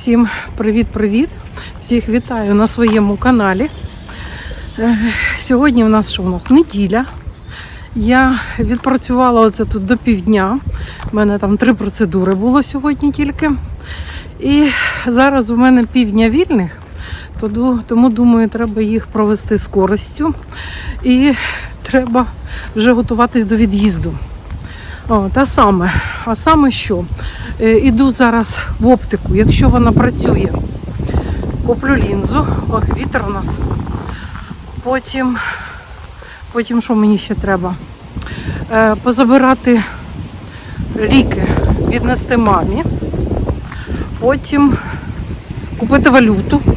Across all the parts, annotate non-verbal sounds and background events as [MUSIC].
Всім привіт-привіт! Всіх вітаю на своєму каналі. Е, Сьогодні в нас що у нас? Неділя. Я відпрацювала оце тут до півдня. У мене там три процедури було сьогодні тільки. І зараз у мене півдня вільних, тому думаю, треба їх провести з користю. І треба вже готуватись до від'їзду. О, та саме. А саме що? Е, Іду зараз в оптику, якщо вона працює. Куплю лінзу. О, вітер у нас. Потім, потім що мені ще треба? Е, позабирати ліки, віднести мамі. Потім купити валюту. [LAUGHS]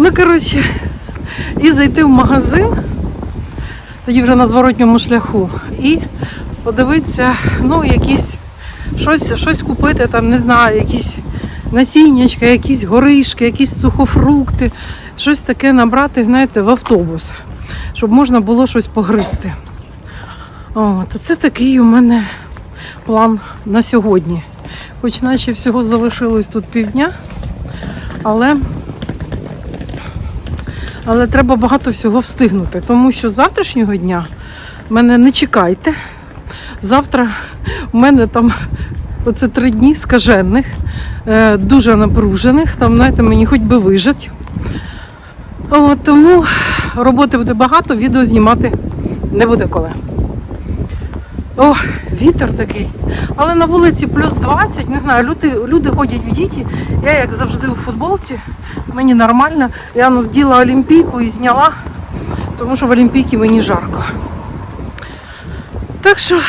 Ну, коротше, і зайти в магазин, тоді вже на зворотньому шляху. І подивитися, ну, якісь щось, щось купити, там, не знаю, якісь насіннячка, якісь горишки, якісь сухофрукти, щось таке набрати, знаєте, в автобус, щоб можна було щось погризти. От, це такий у мене план на сьогодні. Хоч наче всього залишилось тут півдня, але, але треба багато всього встигнути, тому що з завтрашнього дня мене не чекайте. Завтра у мене там оце три дні скажених, е, дуже напружених. Там, знаєте, мені хоч би вижить. О, тому роботи буде багато, відео знімати не буде коли. О, вітер такий. Але на вулиці плюс 20, не знаю, люди, люди ходять в діті. Я як завжди у футболці, мені нормально. Я ну, вділа олімпійку і зняла, тому що в олімпійці мені жарко. Так що,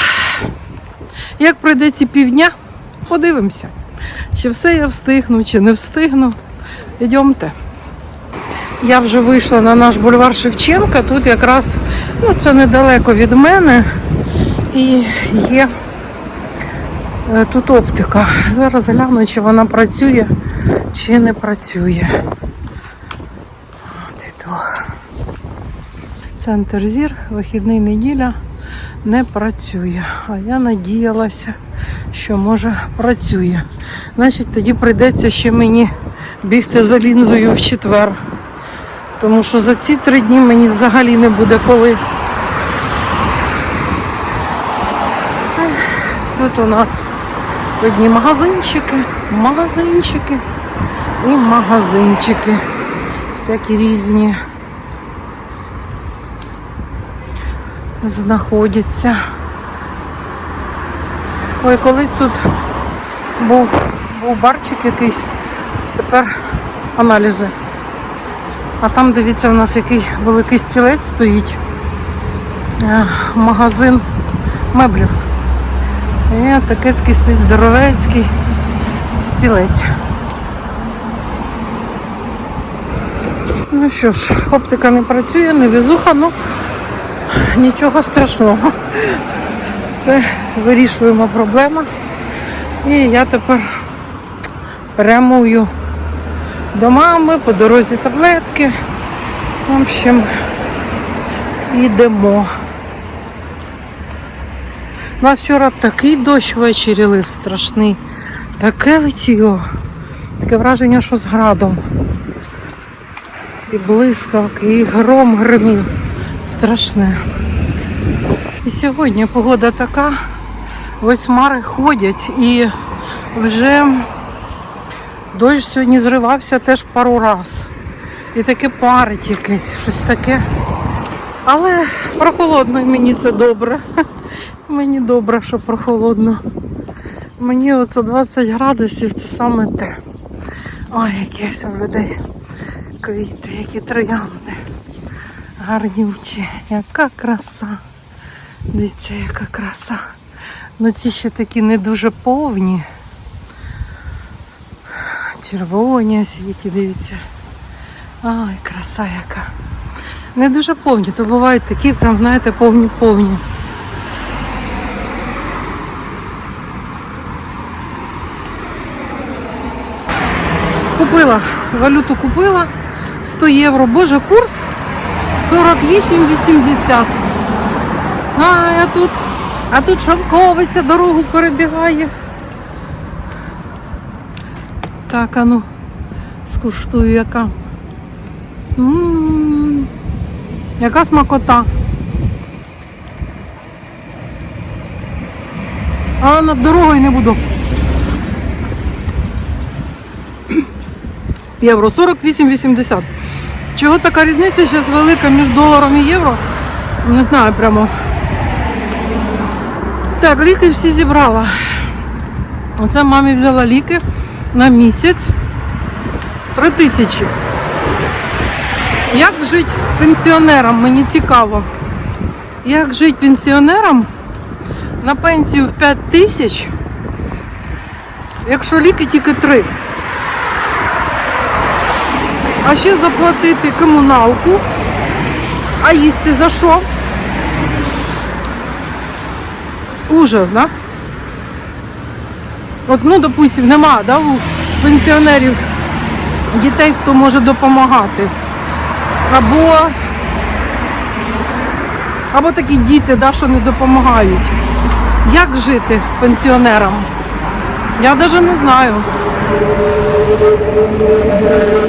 як пройде ці півдня, подивимося. Чи все я встигну, чи не встигну. Йдемте. Я вже вийшла на наш бульвар Шевченка. Тут якраз ну, це недалеко від мене. І є е, тут оптика. Зараз гляну, чи вона працює, чи не працює. Центр зір, вихідний неділя не працює. А я надіялася, що може працює. Значить, тоді прийдеться ще мені бігти за лінзою в четвер. Тому що за ці три дні мені взагалі не буде коли. Тут у нас одні магазинчики, магазинчики і магазинчики. Всякі різні знаходяться. Ой, колись тут був, був барчик якийсь, тепер аналізи. А там, дивіться, у нас який великий стілець стоїть. Е, Магазин меблів. І такецький стоїть здоровецький стілець. Ну що ж, оптика не працює, не везуха, ну нічого страшного. Це вирішуємо проблема. І я тепер прямую до мами, по дорозі таблетки. В общем, йдемо. У нас вчора такий дощ ввечері лив страшний. Таке летіло. Таке враження, що з градом. І блискавки, і гром гримів. Страшне. І сьогодні погода така. Ось хмари ходять і вже дощ сьогодні зривався теж пару раз. І таке парить якесь, щось таке. Але прохолодно мені це добре. [LAUGHS] Мені добре, що прохолодно. Мені оце 20 градусів це саме те. Ой, які ось у людей квіти, які троянди. Гарнючі. Яка краса. Дивіться, яка краса. Ну ці ще такі не дуже повні. Червоні ось які, дивіться. Ой, краса яка. Не дуже повні, то бувають такі, прям, знаєте, повні-повні. Купила, валюту купила 100 євро. Боже, курс 48,80. А, а тут, а тут шовковиця дорогу перебігає. Так, а скуштую яка. М, Яка смакота. А над дорогою не буду. Євро 48,80. Чого така різниця зараз велика між доларом і євро? Не знаю прямо. Так, ліки всі зібрала. Оце мамі взяла ліки на місяць. Три тисячі. Як жити пенсіонерам? Мені цікаво. Як жити пенсіонерам на пенсію в 5 тисяч, якщо ліки тільки 3. А ще заплатити комуналку. А їсти за що? Ужас, да? От, ну, допустим, нема, да, у пенсіонерів дітей, хто може допомагати. Або, або такі діти, да, що не допомагають. Як жити пенсіонерам? Я навіть не знаю.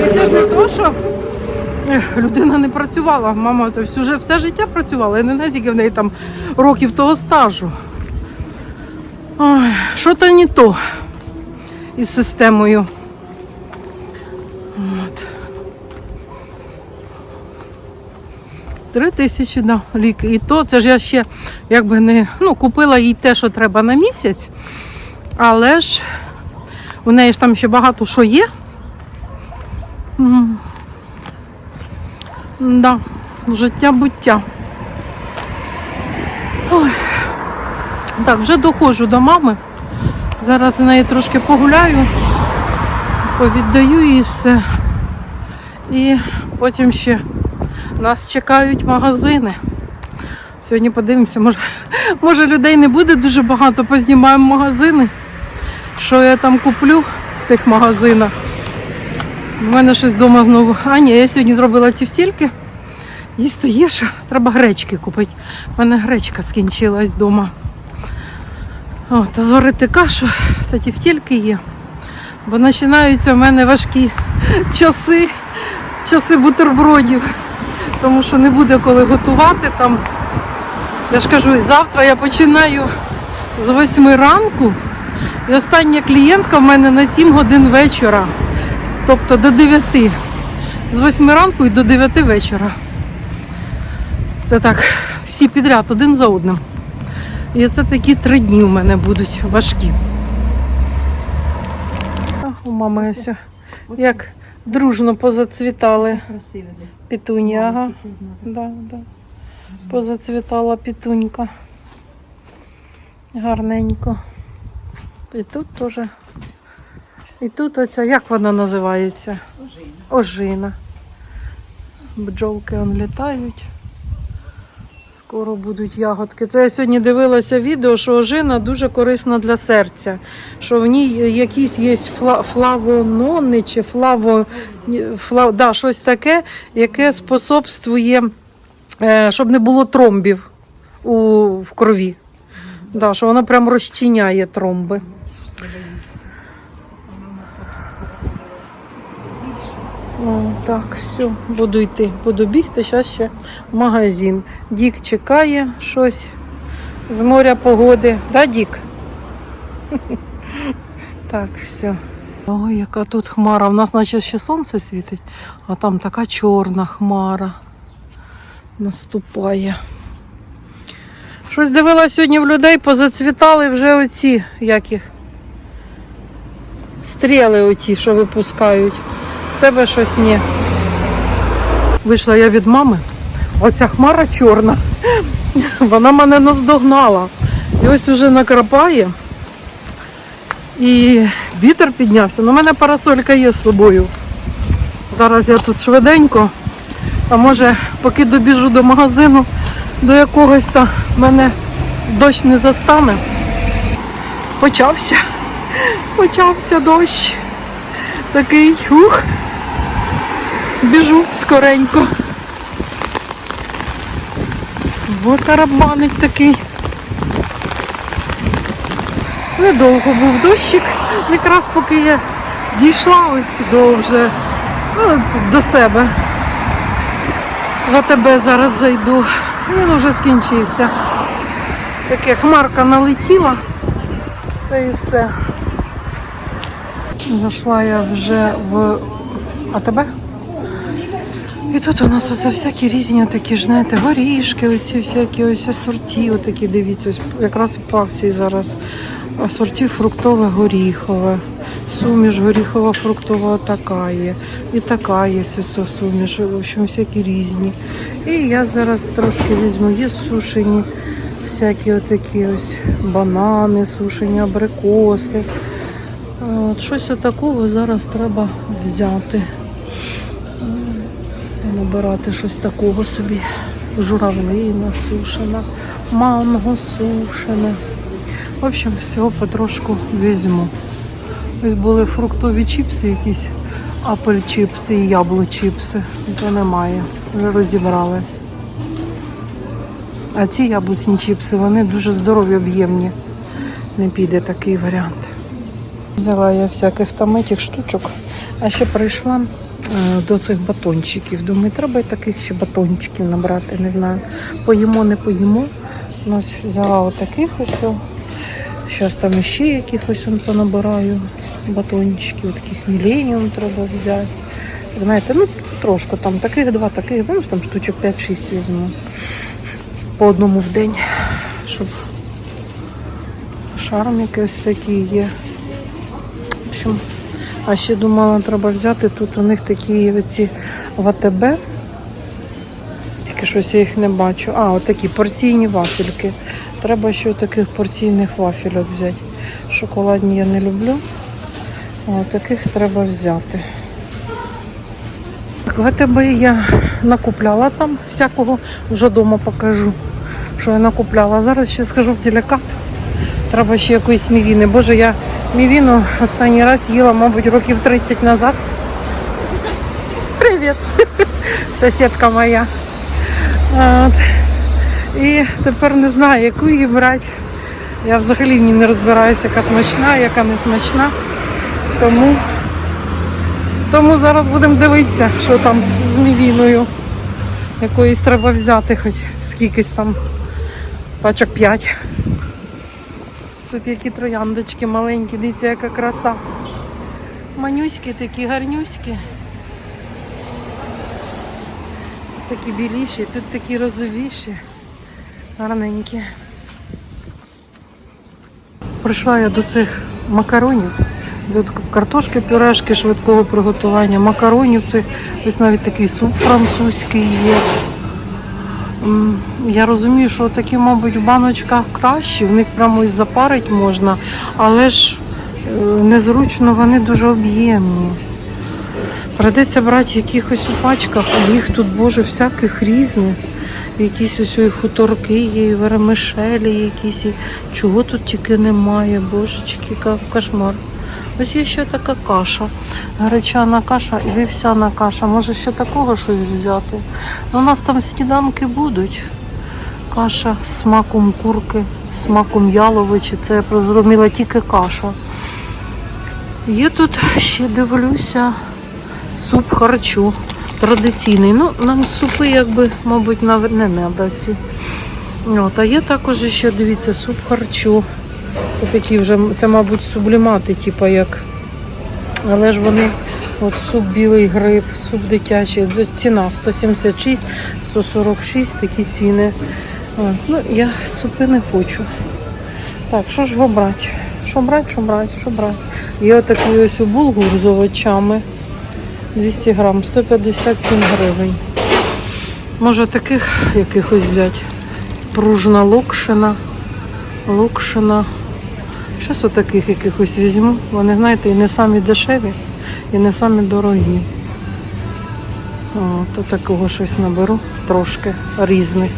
І це ж не то, що людина не працювала. Мама це все, життя працювала. Я не знаю, скільки в неї там років того стажу. Що то не то із системою. От. Три тисячі да, ліки. І то це ж я ще якби не ну, купила їй те, що треба на місяць, але ж у неї ж там ще багато що є. М. Да, життя буття. Так, вже доходжу до мами. Зараз в неї трошки погуляю, повіддаю їй все. І потім ще нас чекають магазини. Сьогодні подивимося, може, може людей не буде дуже багато, познімаємо магазини. Що я там куплю в тих магазинах. У мене щось вдома знову. А ні, я сьогодні зробила тівтільки. Їсти є, що треба гречки купити. У мене гречка скінчилась вдома. О, та зварити кашу, та тівтільки є. Бо починаються в мене важкі часи, часи бутербродів. Тому що не буде коли готувати там. Я ж кажу, завтра я починаю з 8 ранку. І остання клієнтка в мене на 7 годин вечора. Тобто до 9. З 8 ранку і до 9 вечора. Це так, всі підряд, один за одним. І це такі три дні у мене будуть важкі. У мами ось як дружно позацвітали. Ага. Да, да. Позацвітала пітунька. Гарненько. І тут теж. І тут оця, як вона називається? Ожина. Ожина. Бджолки он літають. Скоро будуть ягодки. Це я сьогодні дивилася відео, що ожина дуже корисна для серця. Що в ній якісь є фла- флавонони чи флаво, фла, да, щось таке, яке способствує, е, щоб не було тромбів у, в крові. Да, що вона прям розчиняє тромби. Так, все, буду йти, буду бігти, зараз ще в магазин. Дік чекає щось з моря погоди. Да, Дік? [LAUGHS] Так, все. Ой, яка тут хмара. У нас наче ще сонце світить, а там така чорна хмара наступає. Щось дивилась сьогодні в людей, позацвітали вже оці, як їх, стріли оті, що випускають. Тебе щось ні. Вийшла я від мами. Оця хмара чорна. [LAUGHS] Вона мене наздогнала. І ось уже накрапає. І вітер піднявся. Ну, у мене парасолька є з собою. Зараз я тут швиденько. А може, поки добіжу до магазину, до якогось там мене дощ не застане. Почався. [LAUGHS] Почався дощ. Такий ух. Біжу скоренько. Бо тарабанить такий. Недовго був дощик, якраз поки я Дійшла ось до вже ну, до себе. В АТБ зараз зайду. Він вже скінчився. Таке хмарка налетіла. Та і все. Зайшла я вже в АТБ. І тут у нас оце всякі різні такі знаєте, горішки, оці всякі ось асорті, отакі, дивіться, ось якраз по акції зараз. Асорті фруктове горіхове, суміш горіхова фруктова така є. І така є суміш, в общем, всякі різні. І я зараз трошки візьму, є сушені, всякі отакі ось банани, сушені абрикоси. От, щось отакого зараз треба взяти набирати щось такого собі. Журавлина сушена, манго сушене. В общем, всього потрошку візьму. Ось були фруктові чіпси якісь, апель чіпси і яблу чіпси. То немає. Вже розібрали. А ці яблучні чіпси, вони дуже здорові, об'ємні. Не піде такий варіант. Взяла я всяких там этих штучок, а ще прийшла до цих батончиків. Думаю, треба таких ще батончиків набрати. Не знаю. Поїмо, не поїмо. Ну, Ось взяла отаких ось. Зараз там ще якихось он понабираю батончиків, таких міленіум треба взяти. Знаєте, ну трошки там таких два, таких, ну там штучок 5-6 візьму. По одному в день, щоб шарм якийсь такий є. В общем, а ще думала, треба взяти. Тут у них такі оці в АТБ. Тільки щось я їх не бачу. А, от порційні вафельки. Треба ще таких порційних вафельок взяти. Шоколадні я не люблю. А таких треба взяти. Так, в АТБ я накупляла там всякого, вже вдома покажу, що я накупляла. Зараз ще скажу в телекат. Треба ще якоїсь мівіни. Боже, я мівіну останній раз їла, мабуть, років 30 назад. Привіт! [LAUGHS] Сусідка моя. От. І тепер не знаю, яку її брати. Я взагалі в не розбираюся, яка смачна, яка не смачна. Тому, тому зараз будемо дивитися, що там з мівіною. Якоїсь треба взяти, хоч скількись там пачок 5. Тут які трояндочки маленькі, дивіться, яка краса. Манюські такі, гарнюські. Такі біліші, тут такі розовіші, гарненькі. Прийшла я до цих макаронів. Тут картошки, пюрешки швидкого приготування, макаронів цих, ось навіть такий суп французький є. Я розумію, що такі, мабуть, в баночках кращі, в них прямо і запарить можна, але ж е, незручно вони дуже об'ємні. Придеться брати якихось у пачках, а їх тут, боже, всяких різних. Якісь ось і хуторки є, і вермишелі якісь, чого тут тільки немає, божечки, кошмар. Ось є ще така каша, гречана каша і вівсяна каша. Може ще такого щось взяти? Ну, у нас там сніданки будуть. Каша з смаком курки, смаком яловичі. Це я зрозуміла тільки каша. Є тут ще дивлюся суп харчу. Традиційний. Ну, нам супи, якби, мабуть, не треба ці. От, а є також ще, дивіться, суп харчу. Такі вже, це, мабуть, сублімати, типу як. Але ж вони, от суп білий гриб, суп дитячий, ціна 176, 146 такі ціни. Ну, я супи не хочу. Так, що ж його брати? Що брати, що брати, що брати? Є отакий ось булгур з овочами. 200 грам, 157 гривень. Може таких якихось взяти. Пружна локшина. Локшина. Зараз отаких якихось візьму. Вони, знаєте, і не самі дешеві, і не самі дорогі. О, то такого щось наберу трошки різних.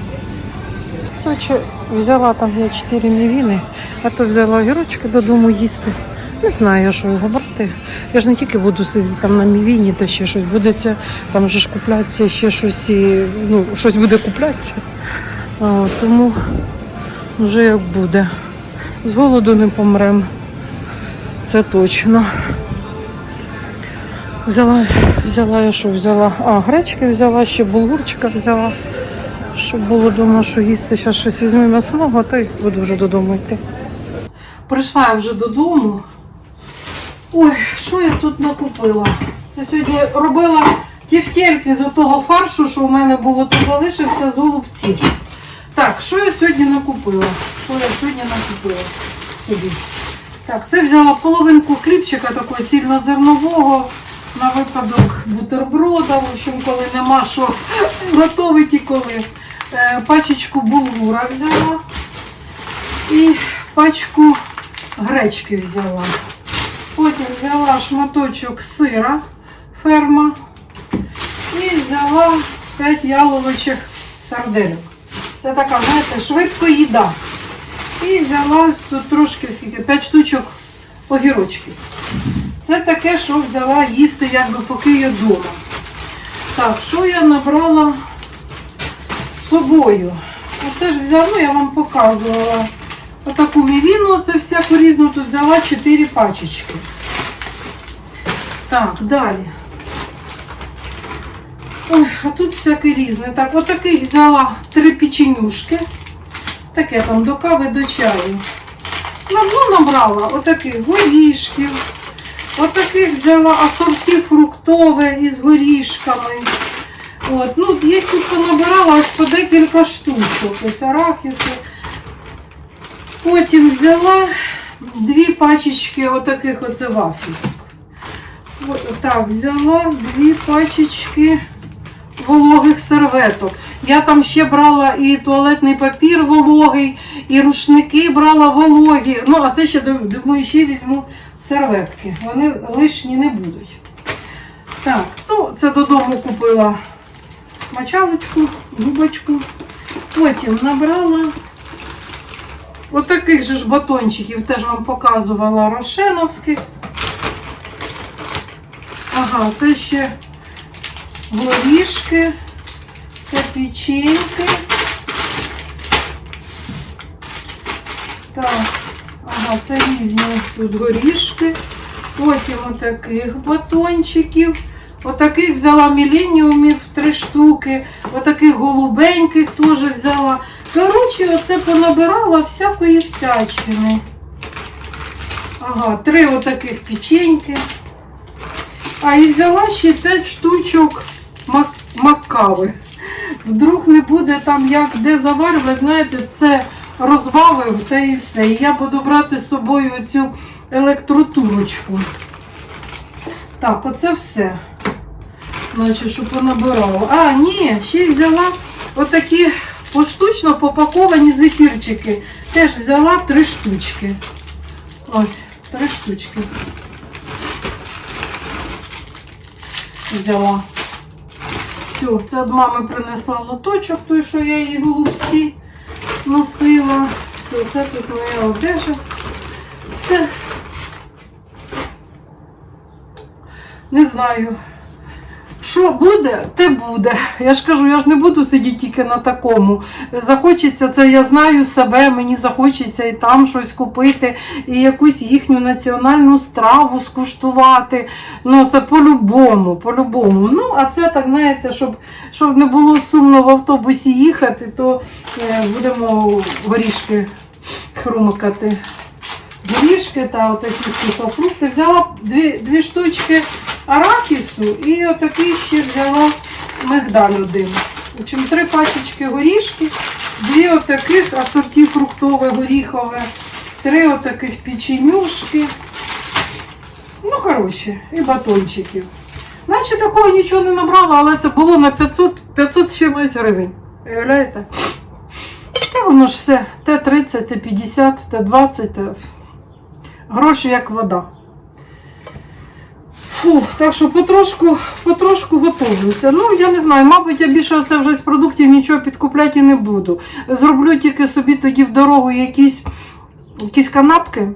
Короче, взяла там я 4 мівіни, а то взяла огірочки додому їсти. Не знаю, що його брати. Я ж не тільки буду сидіти там на мівіні та ще щось. Буде там же ж купляться ще щось, і, ну, щось буде куплятися. Тому вже як буде. З голоду не помрем. Це точно. Взяла, взяла я що взяла? А, гречки взяла, ще булгурчика взяла. Щоб було вдома, що їсти. Зараз щось візьму м'ясного, та й буду вже додому йти. Прийшла я вже додому. Ой, що я тут накупила? Це сьогодні робила тівтєльки з отого фаршу, що в мене було тут залишився з голубців. Так, що я сьогодні накупила? Що я сьогодні накупила собі? Так, це взяла половинку хлібчика такого цільнозернового на випадок бутерброда. В общем, коли нема що готовить і коли. Е, пачечку булгура взяла і пачку гречки взяла. Потім взяла шматочок сира ферма і взяла 5 яловичих сардельок. Це така, знаєте, швидко їда. І взяла тут трошки скільки, 5 штучок огірочків. Це таке, що взяла їсти, якби поки я вдома. Так, що я набрала з собою? Оце ж взяла, ну, я вам показувала. Отаку мівіну, це всяку різну тут взяла 4 пачечки. Так, далі. Ой, а тут всяке різне. Так, отаких взяла три печенюшки. Таке там до кави, до чаю. Ну, ну, набрала отаких горішків. Отаких взяла асорсі фруктове із горішками. От, ну, я тут понабирала ось по декілька штучок. Ось арахіси. Потім взяла дві пачечки отаких оце вафлів. От, так, взяла дві пачечки вологих серветок. Я там ще брала і туалетний папір вологий, і рушники брала вологі. Ну, а це ще думаю, ще візьму серветки. Вони лишні не будуть. Так, ну це додому купила мочалочку, губочку. Потім набрала отаких же ж батончиків, теж вам показувала рошеновських. Ага, це ще горішки, це печеньки. Так, ага, це різні тут горішки. Потім отаких батончиків. Отаких взяла міленіумів три штуки. Отаких голубеньких теж взяла. Коротше, оце понабирала всякої всячини. Ага, три отаких печеньки. А і взяла ще 5 штучок мак макави. Вдруг не буде там як де заварювати, знаєте, це розвалив та і все. І я буду брати з собою цю електротурочку. Так, оце все. Значить, що понабирала. А, ні, ще й взяла отакі поштучно попаковані зефірчики. Теж взяла три штучки. Ось, три штучки. взяла. Все, це від мами принесла лоточок, той, що я її голубці носила. Все, це тут моя одежа. Все. Не знаю. Що буде, те буде. Я ж кажу, я ж не буду сидіти тільки на такому. Захочеться це, я знаю себе, мені захочеться і там щось купити, і якусь їхню національну страву скуштувати. Ну, це по-любому, по-любому. Ну, а це так, знаєте, щоб, щоб не було сумно в автобусі їхати, то е, будемо горішки хрумкати. Горішки та отакі сухофрукти. Взяла дві, дві штучки арахісу і отакий ще взяла мигдаль один. В три пачечки горішки, дві отаких асорті фруктове, горіхове, три отаких печенюшки. Ну, коротше, і батончиків. Наче такого нічого не набрала, але це було на 500, 500 з чимось гривень. Уявляєте? Та воно ж все, Т-30, Т-50, Т-20, гроші як вода. Фу, так що потрошку, потрошку готовлюся. Ну, я не знаю, мабуть, я більше оце вже з продуктів нічого підкупляти не буду. Зроблю тільки собі тоді в дорогу якісь, якісь канапки.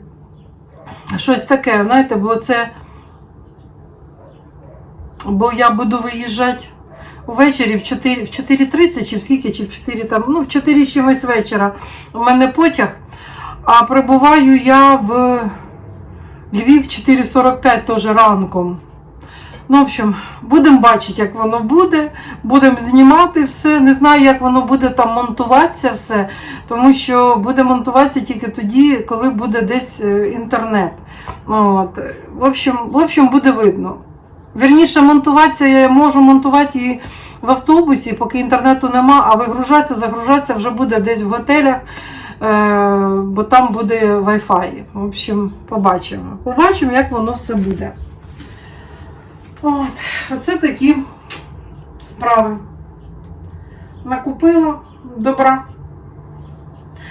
Щось таке, знаєте, бо це. Бо я буду виїжджати ввечері в 4 в 4.30 чи в скільки, чи в 4 там, ну в 4 чимось вечора. У мене потяг. А прибуваю я в Львів 4.45 теж ранком. Ну, в общем, будемо бачити, як воно буде. Будемо знімати все. Не знаю, як воно буде там монтуватися все, тому що буде монтуватися тільки тоді, коли буде десь е, інтернет. От. В общем, в общем, буде видно. Вірніше, монтуватися я можу монтувати і в автобусі, поки інтернету нема, а вигружатися, загружатися вже буде десь в готелях, бо там буде Wi-Fi. В общем, побачимо. Побачимо, як воно все буде. От, оце такі справи. Накупила добра.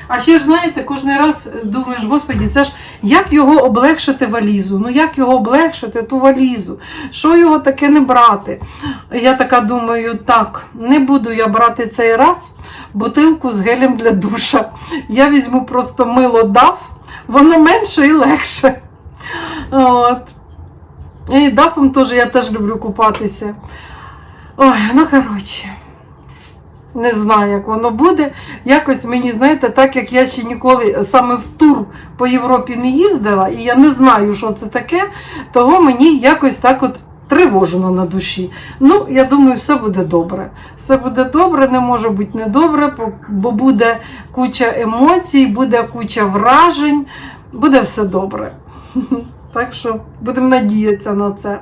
А ще ж знаєте, кожен раз думаєш, господі, це ж як його облегшити валізу? Ну як його облегшити ту валізу? Що його таке не брати? Я така думаю, так, не буду я брати цей раз бутилку з гелем для душа. Я візьму просто мило дав, воно менше і легше. От. І дафом теж я теж люблю купатися. Ой, ну коротше. Не знаю, як воно буде. Якось мені, знаєте, так як я ще ніколи саме в тур по Європі не їздила, і я не знаю, що це таке, того мені якось так от тривожно на душі. Ну, я думаю, все буде добре. Все буде добре, не може бути недобре, бо- буде куча емоцій, буде куча вражень, буде все добре. [LAUGHS] Так що будемо надіятися на це,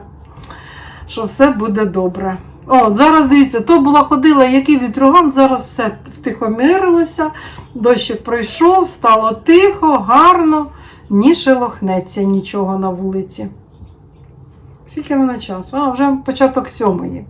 що все буде добре. О, зараз дивіться, то була ходила, який вітрюган, зараз все втихомирилося, дощик пройшов, стало тихо, гарно, ні шелохнеться нічого на вулиці. Скільки воно часу? А, вже початок сьомої.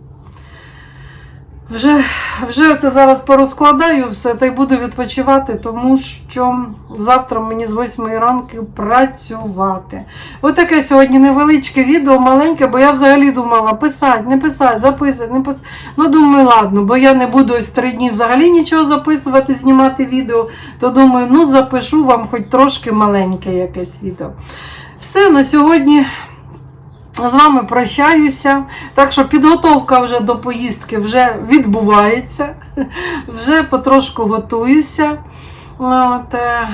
Вже, вже це зараз порозкладаю все та й буду відпочивати, тому що завтра мені з 8 ранку працювати. Отаке сьогодні невеличке відео, маленьке, бо я взагалі думала писати, не писати, записувати, не писати. Ну, думаю, ладно, бо я не буду ось три дні взагалі нічого записувати, знімати відео, то думаю, ну запишу вам хоч трошки маленьке якесь відео. Все, на сьогодні з вами прощаюся. Так що підготовка вже до поїздки вже відбувається. Вже потрошку готуюся. От, е,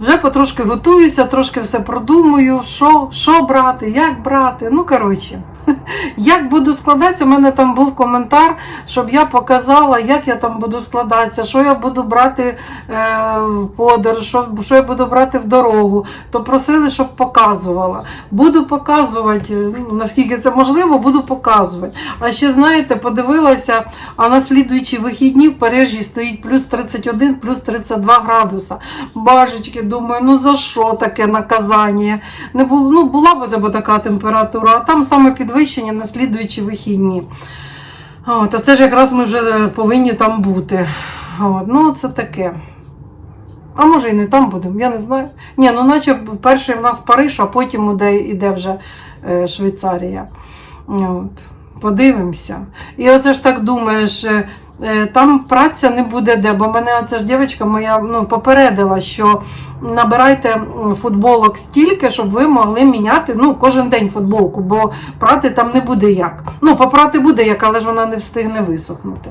вже потрошки готуюся, трошки все продумую, що, що брати, як брати. Ну, коротше, [LAUGHS] як буду складатися, у мене там був коментар, щоб я показала, як я там буду складатися, що я буду брати е, в подорож, що, що я буду брати в дорогу. То просили, щоб показувала. Буду показувати, ну, наскільки це можливо, буду показувати. А ще, знаєте, подивилася, а на слідуючі вихідні в Парижі стоїть плюс 31, плюс 32 градуса. Бажечки, думаю, ну за що таке наказання? Не було, ну, була б це така температура, а там саме підвищення на слідуючі вихідні. От, а це ж якраз ми вже повинні там бути. От, ну, це таке. А може і не там будемо, я не знаю. Ні, ну наче перший в нас Париж, а потім іде, іде вже е, Швейцарія. От. Подивимося. І оце ж так думаєш, е, там праця не буде де, бо мене оця ж дівчинка моя ну, попередила, що набирайте футболок стільки, щоб ви могли міняти ну, кожен день футболку, бо прати там не буде як. Ну, попрати буде як, але ж вона не встигне висохнути.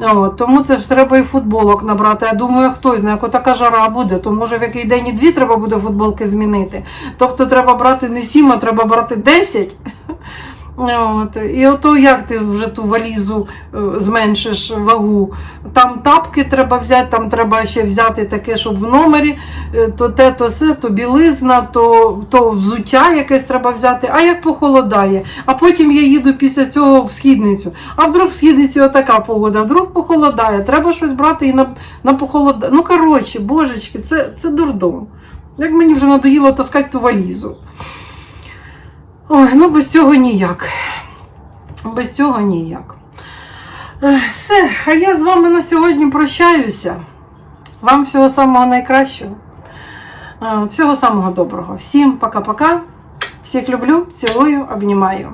От, тому це ж треба і футболок набрати. Я думаю, хтось знає, як така жара буде, то може в який день і дві треба буде футболки змінити. Тобто треба брати не сім, а треба брати 10. От. І ото як ти вже ту валізу е, зменшиш вагу. Там тапки треба взяти, там треба ще взяти таке, щоб в номері, е, то те, то се, то білизна, то, то взуття якесь треба взяти, а як похолодає. А потім я їду після цього в східницю. А вдруг в східниці отака погода, а вдруг похолодає, треба щось брати і на, на похолодає. Ну, коротше, божечки, це, це дурдом. Як мені вже надоїло таскати ту валізу. Ой, ну без цього ніяк. Без цього ніяк. Все, а я з вами на сьогодні прощаюся. Вам всього самого найкращого. Е, Всього самого доброго. Всім пока-пока. Всіх люблю, цілую, обнімаю.